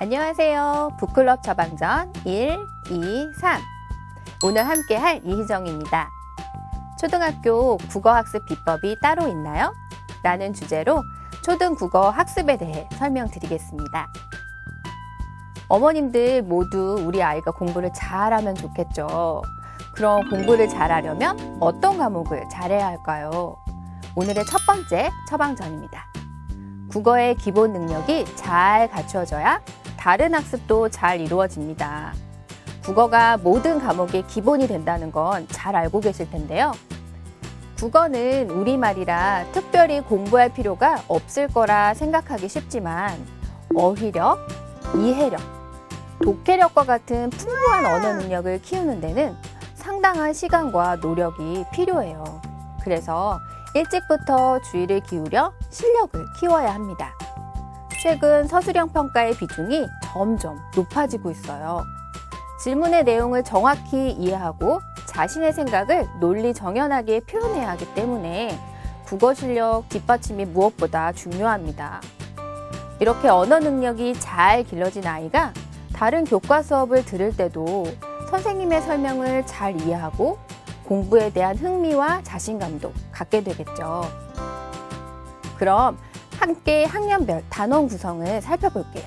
안녕하세요. 북클럽 처방전 1, 2, 3. 오늘 함께 할 이희정입니다. 초등학교 국어학습 비법이 따로 있나요? 라는 주제로 초등 국어 학습에 대해 설명드리겠습니다. 어머님들 모두 우리 아이가 공부를 잘하면 좋겠죠. 그럼 공부를 잘하려면 어떤 과목을 잘해야 할까요? 오늘의 첫 번째 처방전입니다. 국어의 기본 능력이 잘 갖추어져야 다른 학습도 잘 이루어집니다. 국어가 모든 과목의 기본이 된다는 건 잘 알고 계실 텐데요. 국어는 우리말이라 특별히 공부할 필요가 없을 거라 생각하기 쉽지만 어휘력, 이해력, 독해력과 같은 풍부한 언어 능력을 키우는 데는 상당한 시간과 노력이 필요해요. 그래서 일찍부터 주의를 기울여 실력을 키워야 합니다. 최근 서술형 평가의 비중이 점점 높아지고 있어요. 질문의 내용을 정확히 이해하고 자신의 생각을 논리 정연하게 표현해야 하기 때문에 국어 실력 뒷받침이 무엇보다 중요합니다. 이렇게 언어 능력이 잘 길러진 아이가 다른 교과 수업을 들을 때도 선생님의 설명을 잘 이해하고 공부에 대한 흥미와 자신감도 갖게 되겠죠. 그럼 함께 학년별 단원 구성을 살펴볼게요.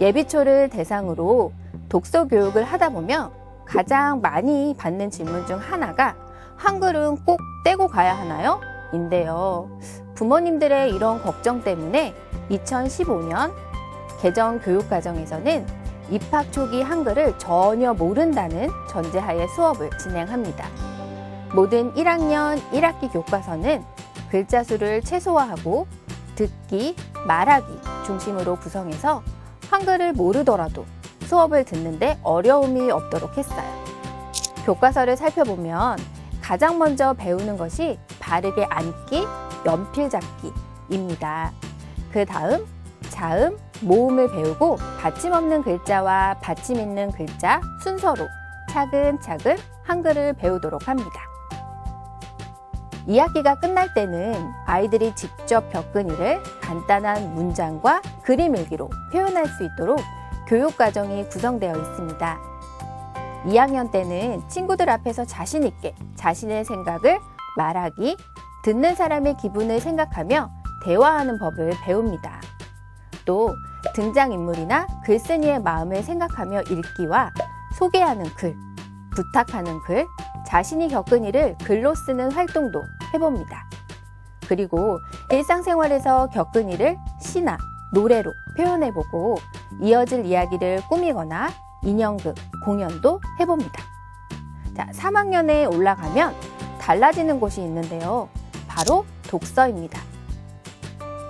예비초를 대상으로 독서 교육을 하다 보면 가장 많이 받는 질문 중 하나가 한글은 꼭 떼고 가야 하나요? 인데요. 부모님들의 이런 걱정 때문에 2015년 개정 교육과정에서는 입학 초기 한글을 전혀 모른다는 전제하에 수업을 진행합니다. 모든 1학년 1학기 교과서는 글자 수를 최소화하고 듣기, 말하기 중심으로 구성해서 한글을 모르더라도 수업을 듣는데 어려움이 없도록 했어요. 교과서를 살펴보면 가장 먼저 배우는 것이 바르게 앉기, 연필 잡기입니다. 그 다음 자음, 모음을 배우고 받침 없는 글자와 받침 있는 글자 순서로 차근차근 한글을 배우도록 합니다. 2학기가 끝날 때는 아이들이 직접 겪은 일을 간단한 문장과 그림 일기로 표현할 수 있도록 교육 과정이 구성되어 있습니다. 2학년 때는 친구들 앞에서 자신 있게 자신의 생각을 말하기, 듣는 사람의 기분을 생각하며 대화하는 법을 배웁니다. 또 등장인물이나 글쓴이의 마음을 생각하며 읽기와 소개하는 글, 부탁하는 글, 자신이 겪은 일을 글로 쓰는 활동도 해봅니다. 그리고 일상생활에서 겪은 일을 시나 노래로 표현해보고 이어질 이야기를 꾸미거나 인형극, 공연도 해봅니다. 자, 3학년에 올라가면 달라지는 곳이 있는데요. 바로 독서입니다.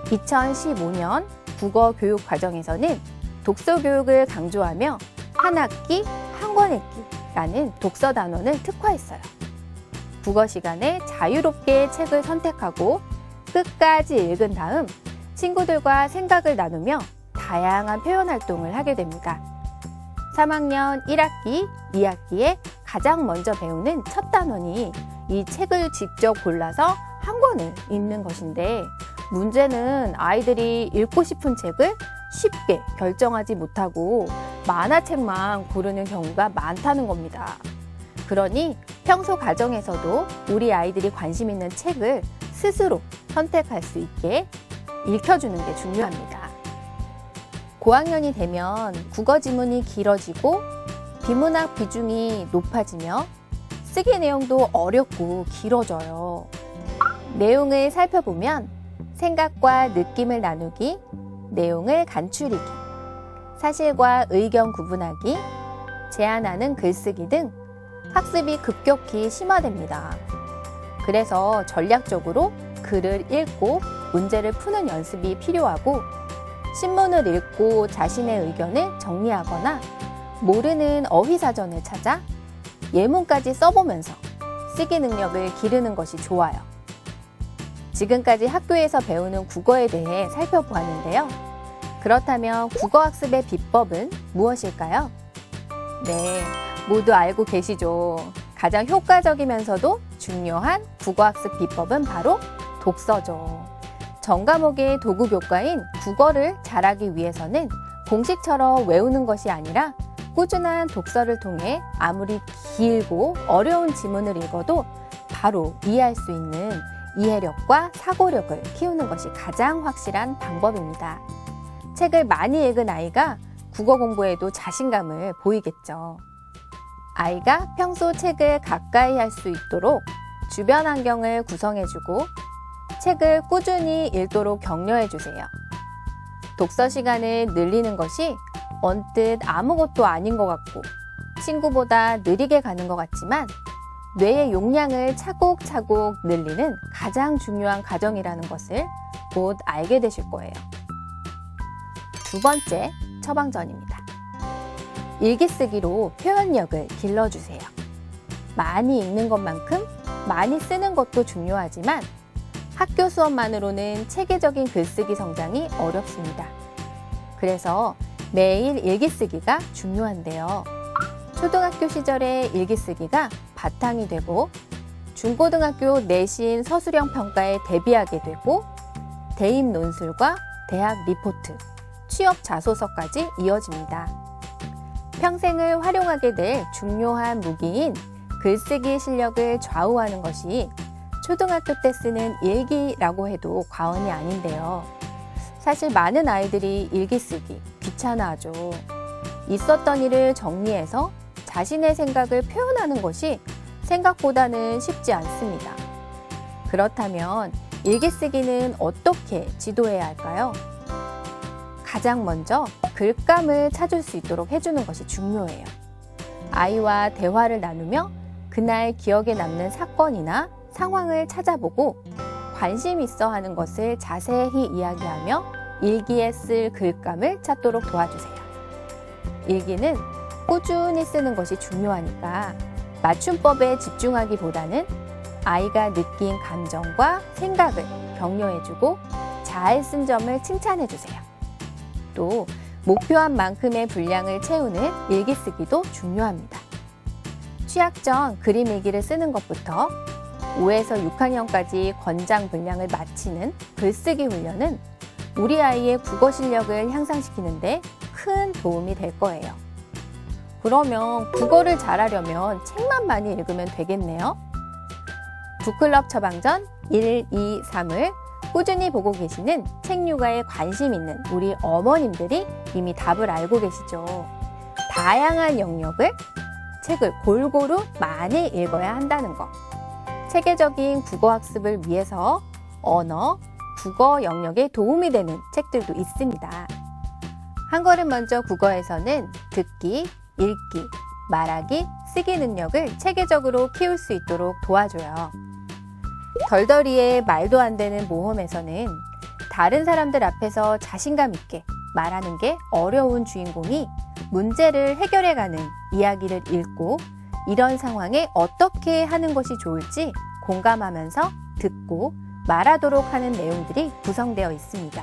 2015년 국어 교육 과정에서는 독서 교육을 강조하며 한 학기 한 권 읽기라는 독서 단원을 특화했어요. 국어 시간에 자유롭게 책을 선택하고 끝까지 읽은 다음 친구들과 생각을 나누며 다양한 표현 활동을 하게 됩니다. 3학년 1학기, 2학기에 가장 먼저 배우는 첫 단원이 이 책을 직접 골라서 한 권을 읽는 것인데 문제는 아이들이 읽고 싶은 책을 쉽게 결정하지 못하고 만화책만 고르는 경우가 많다는 겁니다. 그러니 평소 가정에서도 우리 아이들이 관심 있는 책을 스스로 선택할 수 있게 읽혀주는 게 중요합니다. 고학년이 되면 국어 지문이 길어지고 비문학 비중이 높아지며 쓰기 내용도 어렵고 길어져요. 내용을 살펴보면 생각과 느낌을 나누기, 내용을 간추리기, 사실과 의견 구분하기, 제안하는 글쓰기 등 학습이 급격히 심화됩니다. 그래서 전략적으로 글을 읽고 문제를 푸는 연습이 필요하고 신문을 읽고 자신의 의견을 정리하거나 모르는 어휘사전을 찾아 예문까지 써보면서 쓰기 능력을 기르는 것이 좋아요. 지금까지 학교에서 배우는 국어에 대해 살펴보았는데요. 그렇다면 국어 학습의 비법은 무엇일까요? 네, 모두 알고 계시죠? 가장 효과적이면서도 중요한 국어학습 비법은 바로 독서죠. 전 과목의 도구 교과인 국어를 잘하기 위해서는 공식처럼 외우는 것이 아니라 꾸준한 독서를 통해 아무리 길고 어려운 지문을 읽어도 바로 이해할 수 있는 이해력과 사고력을 키우는 것이 가장 확실한 방법입니다. 책을 많이 읽은 아이가 국어 공부에도 자신감을 보이겠죠. 아이가 평소 책을 가까이 할 수 있도록 주변 환경을 구성해주고 책을 꾸준히 읽도록 격려해주세요. 독서 시간을 늘리는 것이 언뜻 아무것도 아닌 것 같고 친구보다 느리게 가는 것 같지만 뇌의 용량을 차곡차곡 늘리는 가장 중요한 과정이라는 것을 곧 알게 되실 거예요. 두 번째 처방전입니다. 일기 쓰기로 표현력을 길러주세요. 많이 읽는 것만큼 많이 쓰는 것도 중요하지만 학교 수업만으로는 체계적인 글쓰기 성장이 어렵습니다. 그래서 매일 일기 쓰기가 중요한데요. 초등학교 시절에 일기 쓰기가 바탕이 되고 중고등학교 내신 서술형 평가에 대비하게 되고 대입 논술과 대학 리포트, 취업 자소서까지 이어집니다. 평생을 활용하게 될 중요한 무기인 글쓰기 실력을 좌우하는 것이 초등학교 때 쓰는 일기라고 해도 과언이 아닌데요. 사실 많은 아이들이 일기 쓰기 귀찮아하죠. 있었던 일을 정리해서 자신의 생각을 표현하는 것이 생각보다는 쉽지 않습니다. 그렇다면 일기 쓰기는 어떻게 지도해야 할까요? 가장 먼저 글감을 찾을 수 있도록 해주는 것이 중요해요. 아이와 대화를 나누며 그날 기억에 남는 사건이나 상황을 찾아보고 관심 있어 하는 것을 자세히 이야기하며 일기에 쓸 글감을 찾도록 도와주세요. 일기는 꾸준히 쓰는 것이 중요하니까 맞춤법에 집중하기보다는 아이가 느낀 감정과 생각을 격려해주고 잘 쓴 점을 칭찬해주세요. 또 목표한 만큼의 분량을 채우는 일기 쓰기도 중요합니다. 취학 전 그림 일기를 쓰는 것부터 5에서 6학년까지 권장 분량을 마치는 글쓰기 훈련은 우리 아이의 국어 실력을 향상시키는데 큰 도움이 될 거예요. 그러면 국어를 잘하려면 책만 많이 읽으면 되겠네요. 북클럽 처방전 1, 2, 3을 꾸준히 보고 계시는 책 육아에 관심 있는 우리 어머님들이 이미 답을 알고 계시죠. 다양한 영역을 책을 골고루 많이 읽어야 한다는 것. 체계적인 국어 학습을 위해서 언어, 국어 영역에 도움이 되는 책들도 있습니다. 한 걸음 먼저 국어에서는 듣기, 읽기, 말하기, 쓰기 능력을 체계적으로 키울 수 있도록 도와줘요. 덜덜이의 말도 안 되는 모험에서는 다른 사람들 앞에서 자신감 있게 말하는 게 어려운 주인공이 문제를 해결해가는 이야기를 읽고 이런 상황에 어떻게 하는 것이 좋을지 공감하면서 듣고 말하도록 하는 내용들이 구성되어 있습니다.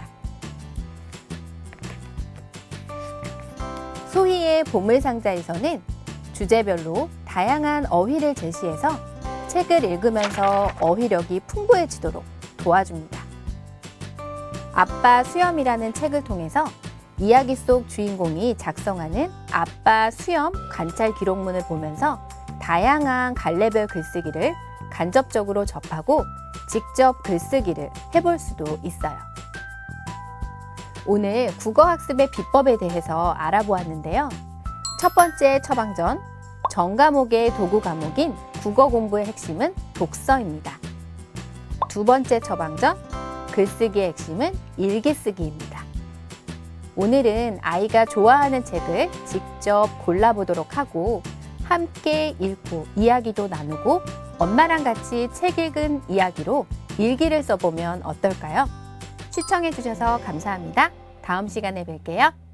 소희의 보물상자에서는 주제별로 다양한 어휘를 제시해서 책을 읽으면서 어휘력이 풍부해지도록 도와줍니다. 아빠 수염이라는 책을 통해서 이야기 속 주인공이 작성하는 아빠 수염 관찰 기록문을 보면서 다양한 갈래별 글쓰기를 간접적으로 접하고 직접 글쓰기를 해볼 수도 있어요. 오늘 국어학습의 비법에 대해서 알아보았는데요. 첫 번째 처방전, 전 과목의 도구 과목인 국어 공부의 핵심은 독서입니다. 두 번째 처방전, 글쓰기의 핵심은 일기쓰기입니다. 오늘은 아이가 좋아하는 책을 직접 골라보도록 하고 함께 읽고 이야기도 나누고 엄마랑 같이 책 읽은 이야기로 일기를 써보면 어떨까요? 시청해주셔서 감사합니다. 다음 시간에 뵐게요.